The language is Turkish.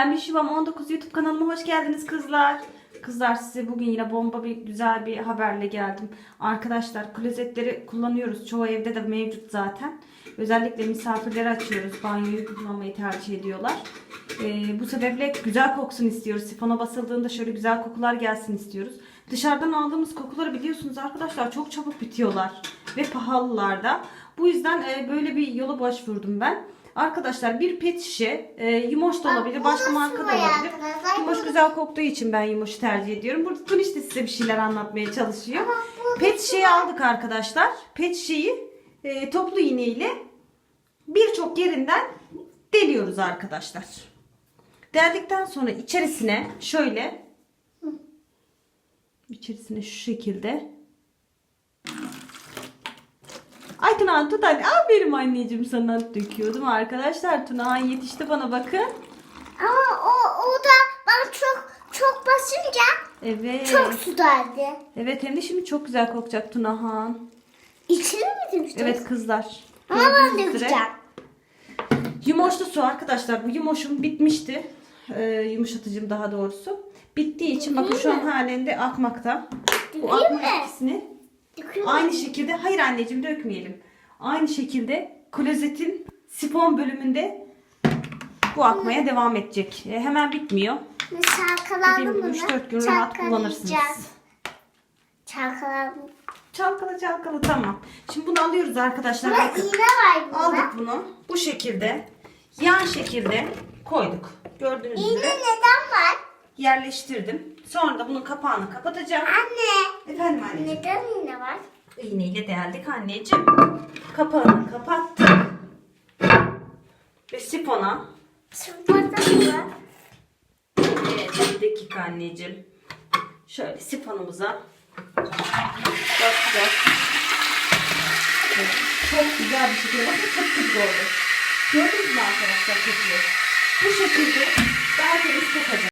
Pembe Şivam 19 YouTube kanalıma hoş geldiniz kızlar. Kızlar size bugün yine bomba bir güzel bir haberle geldim. Arkadaşlar klozetleri kullanıyoruz. Çoğu evde de mevcut zaten. Özellikle misafirleri açıyoruz. Banyoyu kullanmayı tercih ediyorlar. Ee, bu sebeple güzel koksun istiyoruz. Sifona basıldığında şöyle güzel kokular gelsin istiyoruz. Dışarıdan aldığımız kokuları biliyorsunuz arkadaşlar çok çabuk bitiyorlar. Ve pahalılar da. Bu yüzden e, böyle bir yola başvurdum ben. Arkadaşlar bir pet şişe, e, yumoş da olabilir, başka marka da olabilir. Yumoş güzel koktuğu için ben yumoşu tercih ediyorum. Burada Tun işte size bir şeyler anlatmaya çalışıyor. Pet şişeyi aldık arkadaşlar. Pet şişeyi e, toplu iğne ile birçok yerinden deliyoruz arkadaşlar. Deldikten sonra içerisine şöyle içerisine şu şekilde Ay Tunahan hadi. Aferin anneciğim sana döküyordum arkadaşlar. Tunahan yetişti bana bakın. Ama o, o da bana çok çok basınca Evet. çok su geldi. Evet hem de şimdi çok güzel kokacak Tunahan. İçine mi demiştin? Evet kızlar. Ama ben üzere dökeceğim. Yumoşlu su arkadaşlar. Bu yumoşum bitmişti. Ee, yumuşatıcım daha doğrusu. Bittiği için bakın şu an halinde akmakta. Bu Dökeyim akma aynı şekilde hayır anneciğim dökmeyelim. Aynı şekilde klozetin sifon bölümünde bu akmaya devam edecek. Ee, hemen bitmiyor. Biz Çalkalandı Dediğim mı? gibi 3-4 gün rahat kullanırsınız. Çalkalandı. Çalkala çalkala tamam. Şimdi bunu alıyoruz arkadaşlar. Bakın. iğne var bunda. Aldık bunu. Bu şekilde yan şekilde koyduk. Gördüğünüz İğne gibi neden var? yerleştirdim. Sonra da bunun kapağını kapatacağım. Anne. Efendim anneciğim. Neden iğne var? İğneyle deldik anneciğim. Kapağını kapattık. Ve sifona mı var? evet, bir dakika anneciğim. Şöyle sifonumuza bakacağız. Evet, Çok güzel bir şekilde bakın tıpkı oldu. Gördünüz mü arkadaşlar kokuyor? Bu şekilde daha temiz kokacak.